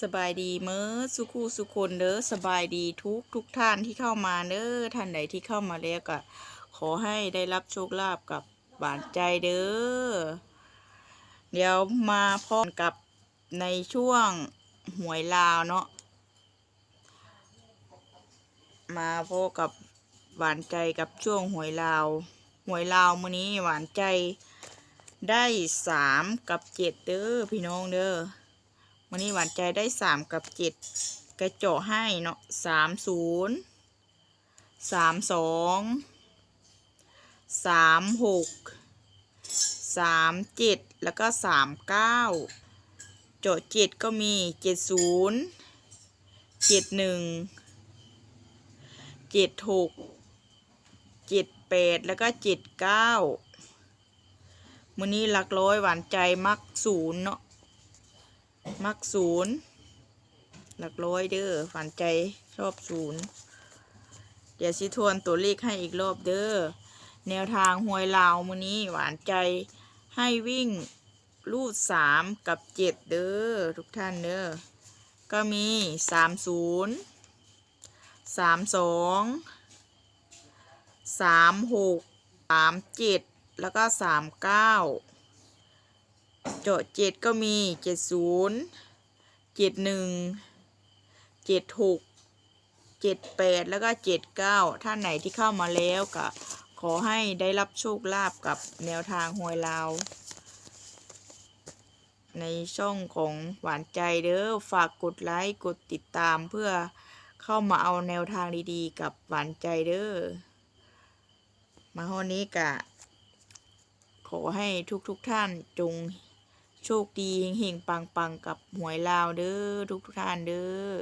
สบายดีเมื่อสุขูสุคนเด้อสบายดีทุกทุกท่านที่เข้ามาเด้อท่านใดที่เข้ามาแล้วก็ขอให้ได้รับโชคลาภกับหวานใจเด้อเดี๋ยวมาพร้อมกับในช่วงหวยลาวเนาะมาพบกับหวานใจกับช่วงหวยลาวหวยลาวมื้อนี้หวานใจได้สามกับเจ็ดเด้อพี่น้องเด้อ วันนี้หวานใจได้สามกับเจ็ดกระจาะให้เนาะสามศูนย์สามสองสามหกสามเจ็ดแล้วก็สามเก้าเจาะเจ็ดก็มีเจ็ดศูนย์เจ็ดหนึ่งเจ็ดหกเจ็ดแปดแล้วก็เจ็ดเก้ามื้อนี้หลักร้อยหวานใจมักศูนย์เนาะ มักศูนย์หลักร้อยเด้อฝันใจชอบศูนย์เดี๋ยวสิทวนตัวเลขให้อีกรอบเด้อแนวทางหวยลาวมือนี้หวานใจให้วิ่งรูดสามกับเจ็ดเด้อทุกท่านเด้อก็มีสามศูนย์สามสองสามหกสามเจ็ดแล้วก็สามเก้า เจาะเจ็ดก็มีเจ็ดศูนย์เจ็ดหนึ่งเจ็ดหกเจ็ดแปดแล้วก็เจ็ดเก้าท่านไหนที่เข้ามาแล้วก็ขอให้ได้รับโชคลาภกับแนวทางหวยลาวในช่องของหวานใจเด้อฝากกดไลค์กดติดตามเพื่อเข้ามาเอาแนวทางดีๆ กับหวานใจเด้อมาห้อนี้กะ ขอให้ทุกๆทท่านจง โชคดีเฮงๆปังๆ กับหวยลาวเด้อทุกท่านเด้อ